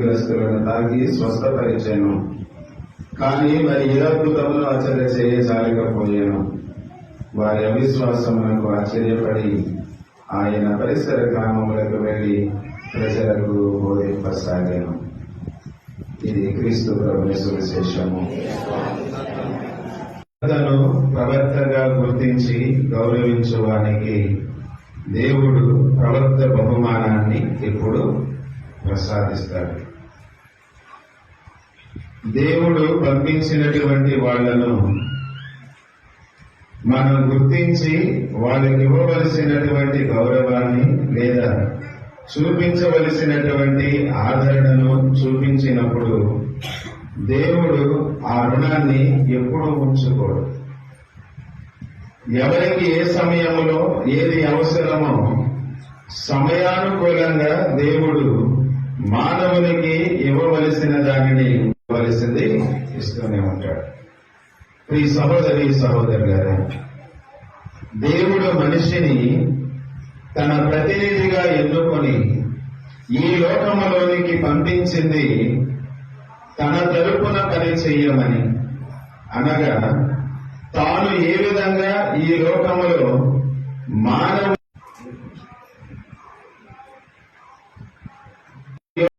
గ్రస్తులను తాకి స్వస్థపరిచాను. కానీ మరి ఏ అద్భుతములు ఆచరణ చేయజాలకపోయాను వారి అవిశ్వాసములకు ఆశ్చర్యపడి ఆయన పరిసర గ్రామములకు వెళ్ళి ప్రజలకు బోధింపసాగాను. ఇది క్రీస్తు ప్రభుని అతను ప్రవర్తగా గుర్తించి గౌరవించువానికి దేవుడు ప్రవర్త బహుమానాన్ని ఇప్పుడు ప్రసాదిస్తాడు. దేవుడు పంపించినటువంటి వాళ్ళను మనం గుర్తించి వాళ్ళకి ఇవ్వవలసినటువంటి గౌరవాన్ని లేదా చూపించవలసినటువంటి ఆదరణను చూపించినప్పుడు దేవుడు ఆ రుణాన్ని ఎప్పుడూ ఉంచుకోడు. ఎవరికి ఏ సమయంలో ఏది అవసరమో సమయానుకూలంగా దేవుడు చేస్తూనే ఉంటాడు. ఈ సహోదరి సహోదరులారా దేవుడు మనిషిని తన ప్రతినిధిగా ఎన్నుకొని ఈ లోకములోనికి పంపించింది తన తరపున పని చెయ్యమని. అనగా తాను ఏ విధంగా ఈ లోకములో మానవ